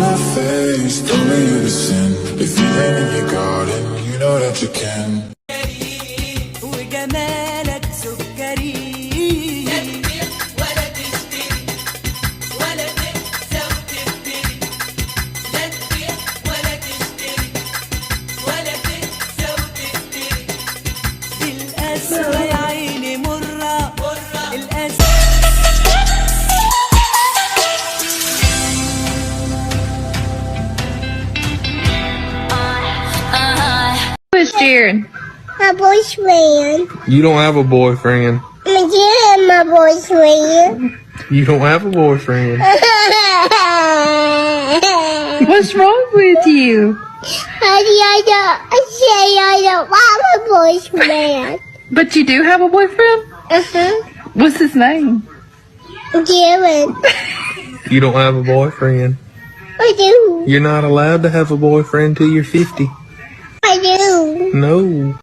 my face, telling you to sin If you're in your garden, you know that you can. Who's My boyfriend. You don't have a boyfriend. I'm getting my boyfriend. You don't have a boyfriend. What's wrong with you? I don't, I say I don't want a boyfriend. But you do have a boyfriend? Uh-huh. What's his name? Jared. You don't have a boyfriend. I do. You're not allowed to have a boyfriend till you're 50. I do. No.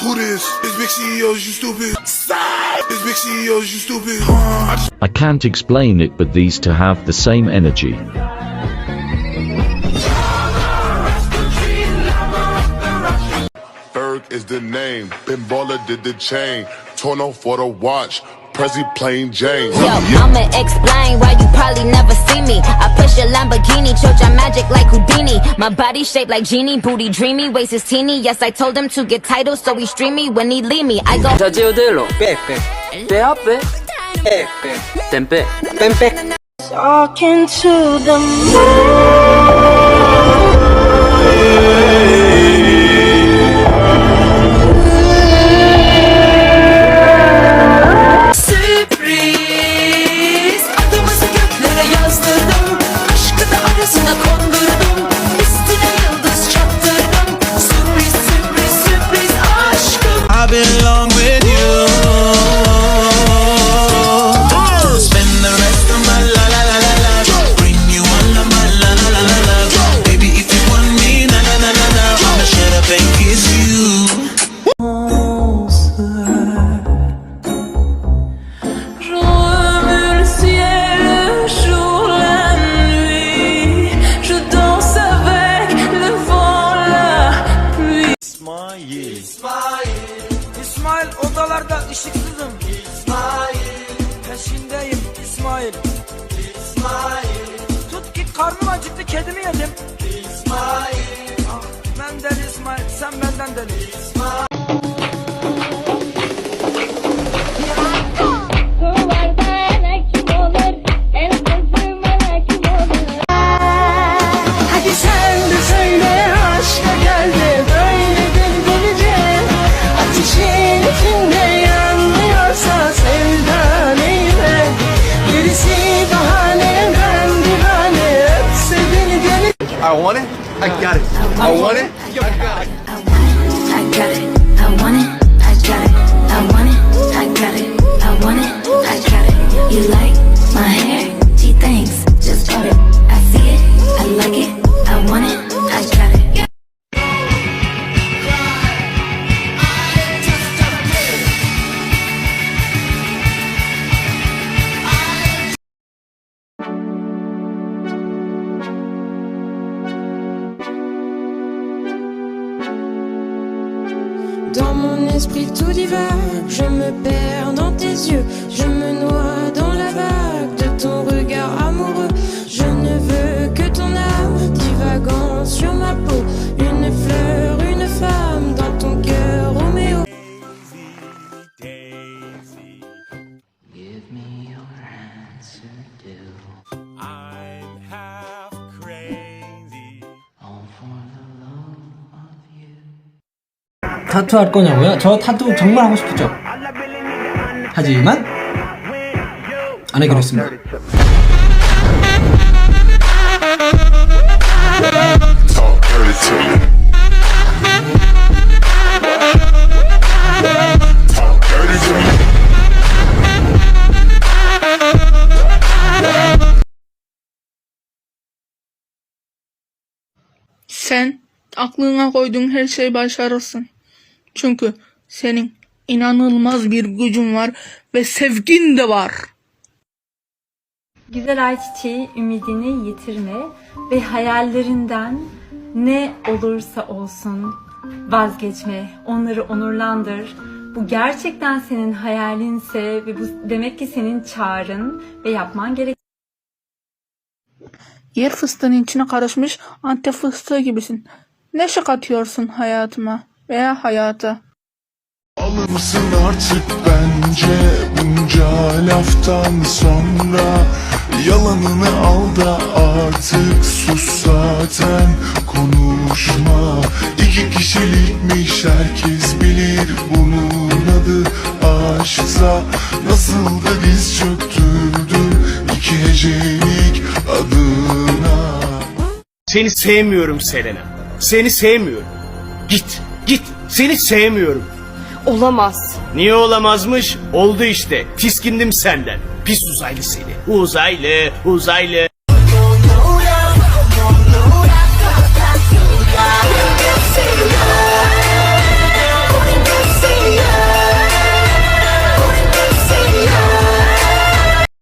Who this? It's big CEOs, you stupid. It's big CEOs, you stupid. I I can't explain it, but these two have the same energy. Berg is the name. Ben Baller did the chain. Torno for the watch. Prezi plain Jane. Yo, I'ma explain why you probably never see me. I push a Lamborghini, chocha magic like Houdini. My body shaped like genie, booty dreamy, waist is teeny. Yes, I told him to get titles, so he stream me when he leave me. I go. Giordello. Pepe. Pepe. Pepe. Tempe. Tempe. Talking to the Sürpriz belong with you. Spend the rest of my la la la la la. Bring you all of my la la la la la. Baby if you want me na na na na na. I'ma kiss ışıksızım İsmail. Peşindeyim İsmail. İsmail. Tut ki karnım acıktı kedimi yedim. İsmail. Ah, Ben deli İsmail sen benden deli. Hadi I want it. I got it. I want it. I got it, Dans mon esprit tout divague, je me perds dans tes yeux, je me noie 타투 할 거냐고요? 저 타투 정말 하고 싶었죠. 하지만 안 하기로 했습니다. Sen aklına koyduğun her şeyi başarırsın. Çünkü senin inanılmaz bir gücün var ve sevgin de var. Güzel ayçiçeği ümidini yitirme ve hayallerinden ne olursa olsun vazgeçme, onları onurlandır. Bu gerçekten senin hayalinse ve bu demek ki senin çağrın ve yapman gereken Yer fıstığının içine karışmış antep fıstığı gibisin. Ne şık atıyorsun hayatıma veya hayata. Alır mısın artık bence bunca laftan sonra Yalanını al da artık sus zaten konuşma İki kişilikmiş herkes bilir bunun adı aşksa Nasıl da diz çöktürdün iki hecelik adına Seni sevmiyorum Selena. Seni sevmiyorum. Git, git. Seni sevmiyorum. Olamaz. Niye olamazmış? Oldu işte. Tiskindim senden. Pis uzaylı seni. Uzaylı, uzaylı.